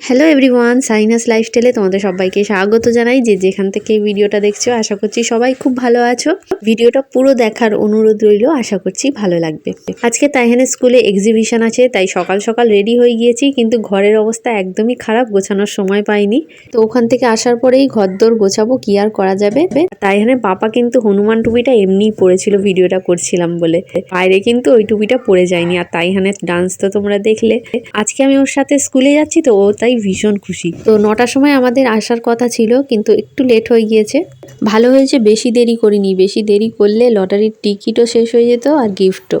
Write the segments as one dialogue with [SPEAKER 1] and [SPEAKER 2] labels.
[SPEAKER 1] Hello everyone sinus লাইফস্টাইলে তোমাদের সবাইকে স্বাগত জানাই। যে যেখান থেকে ভিডিওটা দেখছ, আশা করছি সবাই খুব ভালো আছো। ভিডিওটা পুরো দেখার অনুরোধ রইল, আশা করছি ভালো লাগবে। আজকে তাইহানের স্কুলে এক্সিবিশন আছে, তাই সকাল সকাল রেডি হয়ে গিয়েছি, কিন্তু ঘরের অবস্থা একদমই খারাপ, গোছানোর সময় পাইনি। তো ওখান থেকে আসার পরেই ঘর ঘরদোর গোছাবো, কি আর করা যাবে? তাইহানের পাপা কিন্তু হনুমান টুপিটা এমনিই পড়েছিল ভিডিওটা করছিলাম বলে। বাইরে কিন্তু ওই টুপিটা পড়ে যায়নি, আর তাইহানের ডান্স তো তোমরা দেখলে। আজকে আমি ওর সাথে স্কুলে যাচ্ছি, তো ও তাই ভীষণ খুশি। তো নটার সময় আমাদের আসার কথা ছিল, কিন্তু একটু লেট হয়ে গিয়েছে। ভালো হয়েছে, বেশি দেরি করিনি। বেশি দেরি করলে লটারির টিকিটও শেষ হয়ে যেত আর গিফটও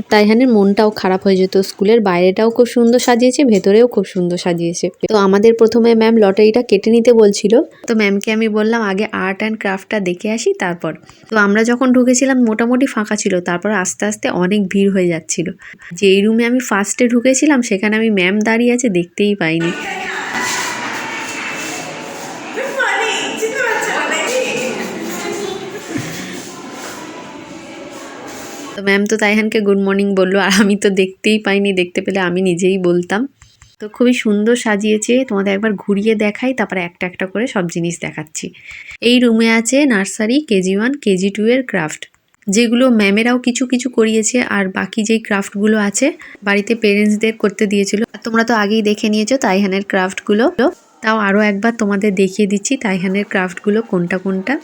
[SPEAKER 1] আর তাইহানের মনটাও খারাপ হয়ে যেত। স্কুলের বাইরেটাও খুব সুন্দর সাজিয়েছে, ভেতরেও খুব সুন্দর সাজিয়েছে। তো আমাদের প্রথমে ম্যাম লটারিটা কেটে নিতে বলছিল। তো ম্যামকে আমি বললাম, আগে আর্ট অ্যান্ড ক্রাফটটা দেখে আসি তারপর। তো আমরা যখন ঢুকেছিলাম, মোটামুটি ফাঁকা ছিল, তারপর আস্তে আস্তে অনেক ভিড় হয়ে যাচ্ছিল। যেই রুমে আমি ফার্স্টে ঢুকেছিলাম, সেখানে আমি ম্যাম দাঁড়িয়ে আছে, দেখতেই পাইনি। তো ম্যাম তো তাইহানকে গুড মর্নিং বলল, আর আমি তো দেখতেই পাইনি, দেখতে পেলে আমি নিজেই বলতাম। তো খুবই সুন্দর সাজিয়েছে, তোমাদের একবার ঘুরিয়ে দেখাই, তারপরে একটা একটা করে সব জিনিস দেখাচ্ছি। এই রুমে আছে nursery KG one KG two এর ক্রাফট যেগুলো ম্যামেরাও কিছু কিছু করিয়েছে, আর বাকি যেই ক্রাফটগুলো আছে, বাড়িতে পেরেন্টসদের করতে দিয়েছিল। তোমরা তো আগেই দেখে নিয়েছো তাইহানের ক্রাফটগুলো তাও আরও একবার তোমাদের দেখিয়ে দিচ্ছি তাইহানের ক্রাফটগুলো কোনটা কোনটা।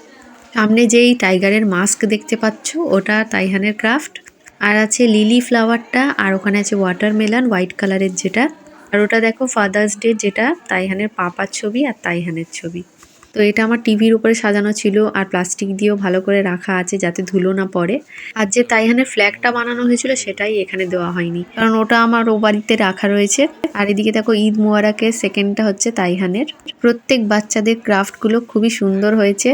[SPEAKER 1] সামনে যেই টাইগারের মাস্ক দেখতে পাচ্ছ, ওটা তাইহানের ক্রাফট। আর আছে লিলি ফ্লাওয়ারটা, আর ওখানে আছে ওয়াটারমেলন, হোয়াইট কালারের যেটা। আর ওটা দেখো ফাদার্স ডে যেটা, তাইহানের পাপার ছবি আর তাইহানের ছবি। তো এটা আমার টিভির উপরে সাজানো ছিল, আর প্লাস্টিক দিয়েও ভালো করে রাখা আছে যাতে ধুলো না পড়ে। আর যে তাইহানের ফ্ল্যাগটা বানানো হয়েছিল, সেটাই এখানে দেওয়া হয়নি। কারণ ওটা আমার ও বাড়িতে রাখা রয়েছে। আর এদিকে দেখো ঈদ মোয়ারাকের সেকেন্ডটা হচ্ছে তাইহানের। প্রত্যেক বাচ্চাদের ক্রাফটগুলো খুবই সুন্দর হয়েছে।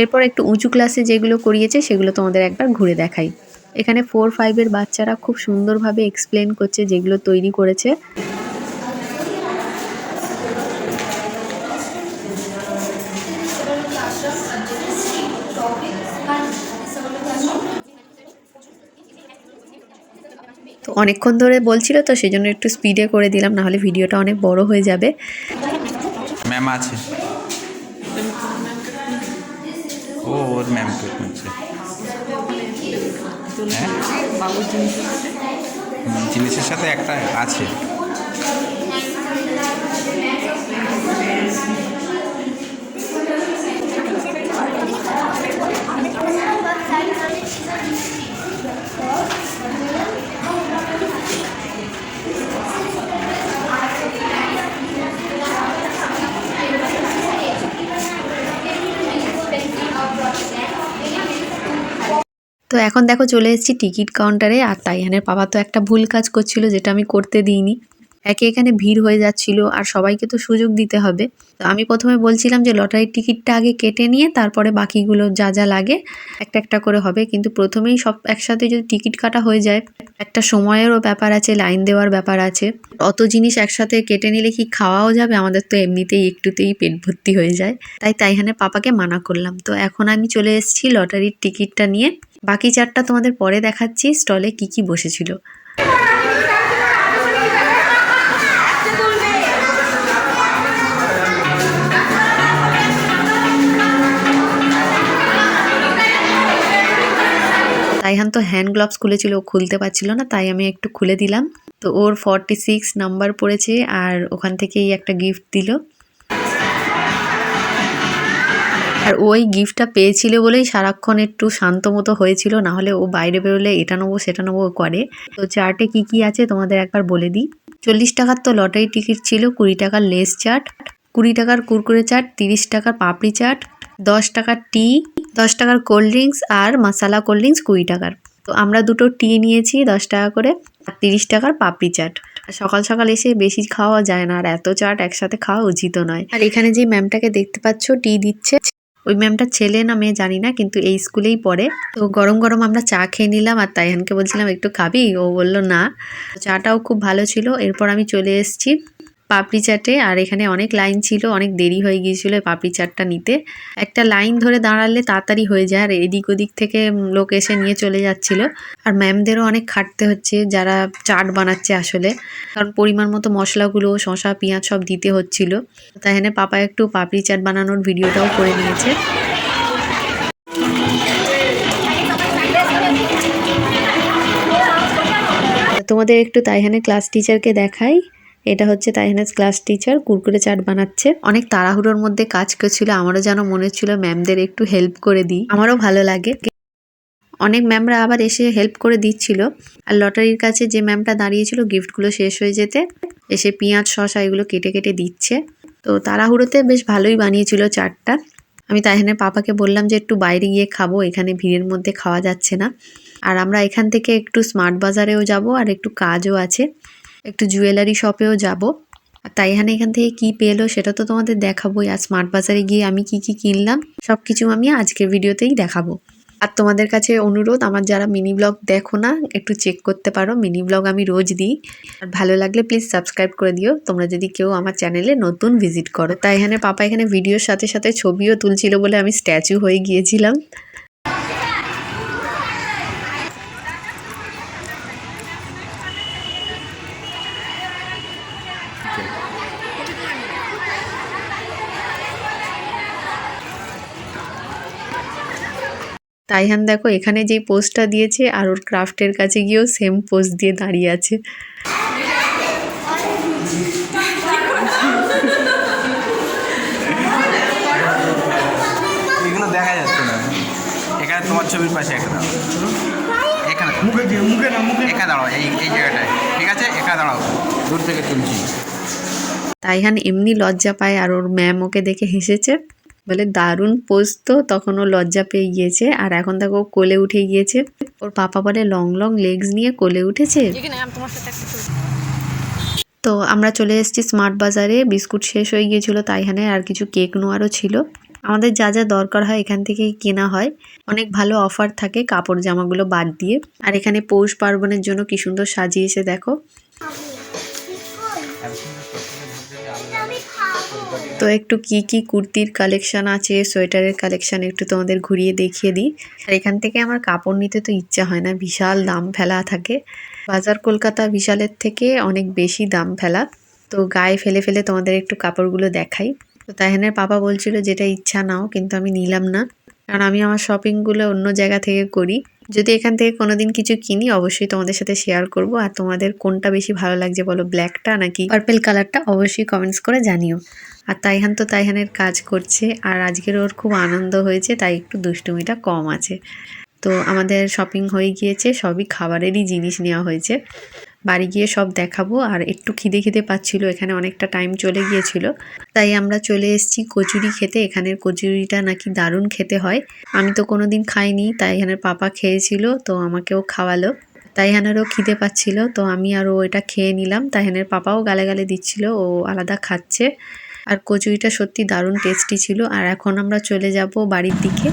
[SPEAKER 1] এরপর একটু উঁচু ক্লাসে যেগুলো করিয়েছে, সেগুলো তোমাদের একবার ঘুরে দেখাই। এখানে ফোর ফাইভের বাচ্চারা খুব সুন্দরভাবে এক্সপ্লেন করছে যেগুলো তৈরি করেছে। তো অনেকক্ষণ ধরে বলছিল, তো সেই জন্য একটু স্পিডে করে দিলাম, নাহলে ভিডিওটা অনেক বড় হয়ে যাবে।
[SPEAKER 2] ম্যাম আছে। ও ওর ম্যামকে খুঁজছে। হ্যাঁ জিনিসের সাথে একটা আছে।
[SPEAKER 1] এখন দেখো চলে এসেছি টিকিট কাউন্টারে আর তাইহানের বাবা তো একটা ভুল কাজ করছিল, যেটা আমি করতে দিইনি। একে এখানে ভিড় হয়ে যাচ্ছিল আর সবাইকে তো সুযোগ দিতে হবে। তো আমি প্রথমে বলছিলাম যে লটারির টিকিটটা আগে কেটে নিয়ে তারপরে বাকিগুলো যা যা লাগে একটা একটা করে হবে। কিন্তু প্রথমেই সব একসাথে যদি টিকিট কাটা হয়ে যায়, একটা সময়েরও ব্যাপার আছে, লাইন দেওয়ার ব্যাপার আছে। অত জিনিস একসাথে কেটে নিলে কি খাওয়াও যাবে? আমাদের তো এমনিতেই একটুতেই পেট ভর্তি হয়ে যায়। তাই তাইহানের পাপাকে মানা করলাম। তো এখন আমি চলে এসেছি লটারির টিকিটটা নিয়ে। বাকি চারটা তোমাদের পরে দেখাচ্ছি, স্টলে কি কি বসেছিল। তাইহান তো হ্যান্ড গ্লাভস খুলেছিল, ও খুলতে পারছিল না, তাই আমি একটু খুলে দিলাম। তো ওর ফর্টি সিক্স নাম্বার পড়েছে আর ওখান থেকেই একটা গিফট দিল। আর ওই গিফটটা পেয়েছিল বলেই সারাক্ষণ একটু শান্ত মতো হয়েছিল, না হলে ও বাইরে বেরোলে এটা নেব, সেটা নেব করে। তো চার্টে কি কি আছে তোমাদের একবার বলে দিই। চল্লিশ টাকার তো লটারি টিকিট ছিল, কুড়ি টাকার লেস চাট কুড়ি টাকার কুরকুরে চাট তিরিশ টাকার পাপড়ি চাট দশ টাকার টি দশ টাকার কোল্ড ড্রিঙ্কস আর মশালা কোল্ড ড্রিঙ্কস কুড়ি টাকার। তো আমরা দুটো টি নিয়েছি দশ টাকা করে, আর তিরিশ টাকার পাপড়ি চাট। সকাল সকাল এসে বেশি খাওয়া যায় না, আর এত চাট একসাথে খাওয়া উচিত নয়। আর এখানে যে ম্যামটাকে দেখতে পাচ্ছ, টি দিচ্ছে। ওই ম্যামটা ছেলে না মেয়ে জানি না, কিন্তু এই স্কুলেই পড়ে। তো গরম গরম আমরা চা খেয়ে নিলাম, আর তাইহানকে বলছিলাম, একটু খাবি? ও বলল, না। চাটাও খুব ভালো ছিল। এরপর আমি চলে এসেছি। পাপড়ি চাটে, আর এখানে অনেক লাইন ছিল, অনেক দেরি হয়ে গিয়েছিল পাপড়ি চাটটা নিতে। একটা লাইন ধরে দাঁড়ালে তাড়াতাড়ি হয়ে যায়, আর এদিক ওদিক থেকে লোক এসে নিয়ে চলে যাচ্ছিল। আর ম্যামদেরও অনেক খাটতে হচ্ছে, যারা চাট বানাচ্ছে আসলে। কারণ পরিমাণ মতো মশলাগুলো শশা পেঁয়াজ সব দিতে হচ্ছিল। তাই এখানে পাপা একটু পাপড়ি চাট বানানোর ভিডিওটাও করে নিয়েছে। তোমাদের একটু তাইহানের ক্লাস টিচারকে দেখাই। এটা হচ্ছে তাইহানের ক্লাস টিচার, কুরকুরে চাট বানাচ্ছে। অনেক তাড়াহুড়োর মধ্যে কাজ করছিল, আমারও যেন মনে হচ্ছিল ম্যামদের একটু হেল্প করে দিই। আমারও ভালো লাগে। অনেক ম্যামরা আবার এসে হেল্প করে দিচ্ছিল। আর লটারির কাছে যে ম্যামটা দাঁড়িয়েছিল, গিফটগুলো শেষ হয়ে যেতে এসে পেঁয়াজ, শসা এগুলো কেটে কেটে দিচ্ছে। তো তাড়াহুড়োতে বেশ ভালোই বানিয়েছিল চাটটা। আমি তাইহানের পাপাকে বললাম যে, একটু বাইরে গিয়ে খাব, এখানে ভিড়ের মধ্যে খাওয়া যাচ্ছে না। আর আমরা এখান থেকে একটু স্মার্ট বাজারেও যাব, আর একটু কাজও আছে। একটু জুয়েলারি শপেও যাব। তাই এখানে এখান থেকে কি পেল সেটা তো তোমাদের দেখাবোই। আর স্মার্ট বাজারে গিয়ে আমি কি কি কিনলাম সব কিছু আমি আজকের ভিডিওতেই দেখাবো। আর তোমাদের কাছে অনুরোধ, আমার যারা মিনি ব্লগ দেখো না, একটু চেক করতে পারো। মিনি ব্লগ আমি রোজ দিই। আর ভালো লাগলে প্লিজ সাবস্ক্রাইব করে দিও। তোমরা যদি কেউ আমার চ্যানেলে নতুন ভিজিট করো। তাই এখানে পাপা এখানে ভিডিওর সাথে সাথে ছবিও তুলছিল বলে আমি স্ট্যাচু হয়ে গিয়েছিলাম। তাইহান দেখো এখানে যেই পোস্টটা দিয়েছে আর ওর ক্রাফটের কাছে গিয়েও সেম পোস্ট দিয়ে দাঁড়িয়ে আছে।
[SPEAKER 2] এগুলো দেখা যাচ্ছে না। এখানে তোমার ছবির পাশে একটা এখানে
[SPEAKER 3] মুখে দিয়ে মুখে না মুখে।
[SPEAKER 2] এখানে দাঁড়াও এই এই জায়গাটায়। ঠিক আছে? এখানে দাঁড়াও। দূর থেকে তুলছি।
[SPEAKER 1] তাইহান এমনি লজ্জা পায় আর ওর ম্যাম ওকে দেখে হেসেছে। বলে দারুণ পোস্ট তো। তখন ও লজ্জা পেয়ে গিয়েছে। আর এখন দেখো ও কোলে উঠে গিয়েছে। ওর পাপা বলে লং লং লেগস নিয়ে কোলে উঠেছে? তো আমরা চলে এসেছি স্মার্ট বাজারে। বিস্কুট শেষ হয়ে গিয়েছিল তাই তাইহানে আর কিছু কেক নোয়ারও ছিল। আমাদের যা যা দরকার হয় এখান থেকেই কেনা হয়। অনেক ভালো অফার থাকে কাপড় জামাগুলো বাদ দিয়ে। আর এখানে পৌষ পার্বণের জন্য কি সুন্দর সাজিয়েছে দেখো। তো একটু কি কি কুর্তির কালেকশন আছে, সোয়েটারের কালেকশন একটু তোমাদের ঘুরিয়ে দেখিয়ে দিই। আর এখান থেকে আমার কাপড় নিতে তো ইচ্ছা হয় না, বিশাল দাম ফেলা থাকে। বাজার কলকাতা বিশালের থেকে অনেক বেশি দাম ফেলা। তো গায়ে ফেলে ফেলে তোমাদের একটু কাপড়গুলো দেখাই। তো তাহেনের পাপা বলছিল, যেটা ইচ্ছা নাও, কিন্তু আমি নিলাম না। কারণ আমি আমার শপিংগুলো অন্য জায়গা থেকে করি। যদি এখান থেকে কোনোদিন কিছু কিনি, অবশ্যই তোমাদের সাথে শেয়ার করব। আর তোমাদের কোনটা বেশি ভালো লাগছে বলো ব্ল্যাকটা নাকি পার্পেল কালারটা অবশ্যই কমেন্টস করে জানিও। আর তাইহান তো তাইহানের কাজ করছে, আর আজকের ওর খুব আনন্দ হয়েছে, তাই একটু দুষ্টুমিটা কম আছে। তো আমাদের শপিং হয়ে গিয়েছে, সবই খাবারেরই জিনিস নেওয়া হয়েছে। বাড়ি গিয়ে সব দেখাবো। আর একটু খিদে খিদে পাচ্ছিল, এখানে অনেকটা টাইম চলে গিয়েছিল। তাই আমরা চলে এসেছি কচুরি খেতে। এখানের কচুরিটা নাকি দারুণ খেতে হয়। আমি তো কোনো দিন খাইনি, তাই এখানের পাপা খেয়েছিল, তো আমাকেও খাওয়ালো। তাইহানেরও খিদে পাচ্ছিল, তো আমি আর এটা খেয়ে নিলাম। তাইহানের পাপাও গালে গালে দিচ্ছিল, ও আলাদা খাচ্ছে। আর কচুরিটা সত্যি দারুণ টেস্টি ছিল। আর এখন আমরা চলে যাব বাড়ির দিকে।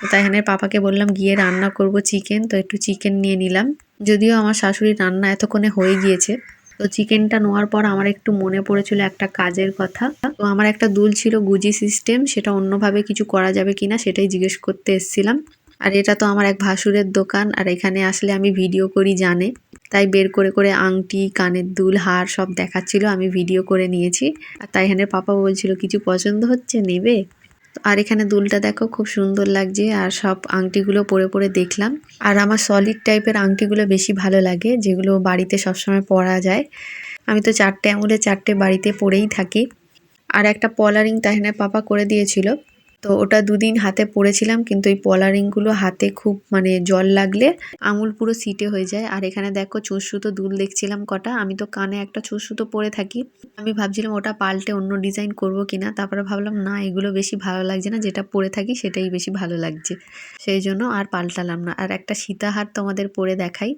[SPEAKER 1] তো তাইহানের পাপাকে বললাম, গিয়ে রান্না করব চিকেন তো একটু চিকেন নিয়ে নিলাম। যদিও আমার শাশুড়ির রান্না এতক্ষণে হয়ে গিয়েছে, তো চিকেনটা নেওয়ার পর আমার একটু মনে পড়েছিল একটা কাজের কথা। তো আমার একটা দুল ছিল গুজি সিস্টেম সেটা অন্যভাবে কিছু করা যাবে কিনা সেটাই জিজ্ঞেস করতে এসেছিলাম। আর এটা তো আমার এক ভাসুরের দোকান, আর এখানে আসলে আমি ভিডিও করি জানে। তাই বের করে করে আংটি, কানের দুল, হার সব দেখাচ্ছিল, আমি ভিডিও করে নিয়েছি। আর তাই এখানে পাপা বলছিল, কিছু পছন্দ হচ্ছে নেবে? আর এখানে দুলটা দেখো, খুব সুন্দর লাগছে। আর সব আংটিগুলো পরে পরে দেখলাম। আর আমার সলিড টাইপের আংটিগুলো বেশি ভালো লাগে, যেগুলো বাড়িতে সবসময় পরা যায়। আমি তো চারটে আঙুলে চারটে বাড়িতে পরেই থাকি। আর একটা পলারিং তাহিনের পাপা করে দিয়েছিল। তো ওটা দুদিন হাতে পরেছিলাম কিন্তু এই পলারিংগুলো হাতে খুব মানে জল লাগলে আঙুল পুরো সিটে হয়ে যায়। আর এখানে দেখো চুর সুতো দুল দেখছিলাম কটা, আমি তো কানে একটা চুর সুতো পরে থাকি। আমি ভাবছিলাম ওটা পাল্টে অন্য ডিজাইন করব কিনা, তারপরে ভাবলাম না, এগুলো বেশি ভালো লাগছে না, যেটা পরে থাকি সেটাই বেশি ভালো লাগছে। সেই জন্য আর পাল্টালাম না। আর একটা সীতাহার তোমাদের পরে দেখাই।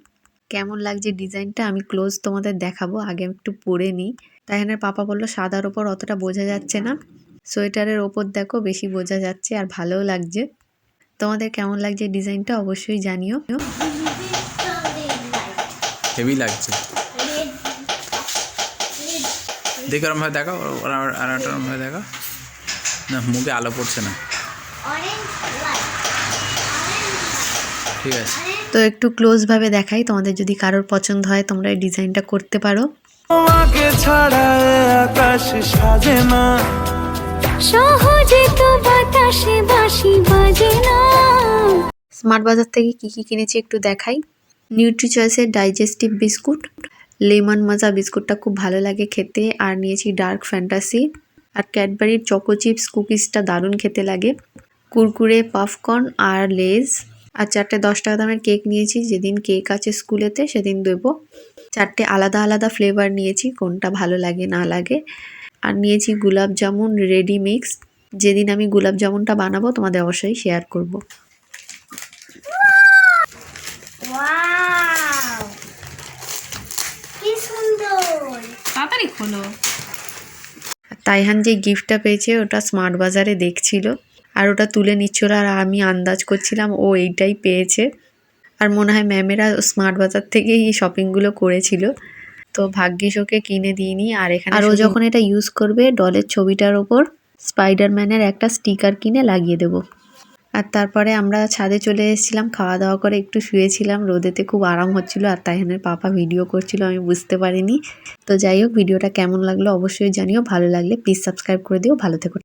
[SPEAKER 1] কেমন লাগছে ডিজাইনটা আমি ক্লোজ তোমাদের দেখাবো, আগে একটু পরে নিই। তাইহানের পাপা বলল, সাদার ওপর অতটা বোঝা যাচ্ছে না। সোয়েটারের ওপর দেখো বেশি বোঝা যাচ্ছে আর ভালোও লাগছে। তোমাদের কেমন লাগছে ডিজাইনটা অবশ্যই জানিও।
[SPEAKER 2] হেভি লাগছে। দেখি ওরম ভাবে দেখো আর একটা ওরম ভাবে দেখো না মুখে আলো পড়ছে না। ঠিক আছে।
[SPEAKER 1] তো একটু ক্লোজভাবে দেখাই তোমাদের যদি কারোর পছন্দ হয় তোমরা এই ডিজাইনটা করতে পারো।
[SPEAKER 4] ছাড়া আকাশ সাজে না।
[SPEAKER 3] সহজে তো বাতাসে বাসি বাজে না।
[SPEAKER 1] স্মার্ট বাজার থেকে কি কি কিনেছি একটু দেখাই। নিউট্রি চয়েসের ডাইজেস্টিভ বিস্কুট লেমন মাজা বিস্কুটটা খুব ভালো লাগে খেতে, আর নিয়েছি ডার্ক ফ্যান্টাসি আর ক্যাডবেরির চকো চিপস কুকিজটা দারুণ খেতে লাগে। কুরকুরে পপকর্ন আর লেজ আর চারটে দশ টাকা দামের কেক নিয়েছি, যেদিন কেক আছে স্কুলেতে সেদিন দেবো। চারটে আলাদা আলাদা ফ্লেভার নিয়েছি, কোনটা ভালো লাগে না লাগে। আর নিয়েছি গুলাব জামুন রেডি মিক্স যেদিন আমি গুলাব জামুনটা বানাবো তোমাদের অবশ্যই শেয়ার করব।
[SPEAKER 3] ওয়াও কি সুন্দর!
[SPEAKER 5] তাড়াতাড়ি খোলো।
[SPEAKER 1] তাইহান যে গিফটটা পেয়েছে ওটা স্মার্ট বাজারে দেখছিল। আর ওটা তুলে নিচ্ছিল আর আমি আন্দাজ করছিলাম ও এইটাই পেয়েছে। আর মনে হয় ম্যামেরা স্মার্ট বাজার থেকেই এই শপিংগুলো করেছিল। তো ভাগ্যিস ওকে কিনে দিইনি আর এখানে আর ও যখন এটা ইউজ করবে ডলের ছবিটার ওপর স্পাইডারম্যানের একটা স্টিকার কিনে লাগিয়ে দেব। আর তারপরে আমরা ছাদে চলে এসেছিলাম খাওয়া দাওয়া করে একটু শুয়েছিলাম রোদেতে খুব আরাম হচ্ছিল আর তাইহানের পাপা ভিডিও করছিল আমি বুঝতে পারিনি। তো যাই হোক ভিডিওটা কেমন লাগল অবশ্যই জানিও ভালো লাগলে প্লিজ সাবস্ক্রাইব করে দিও ভালো থেকো।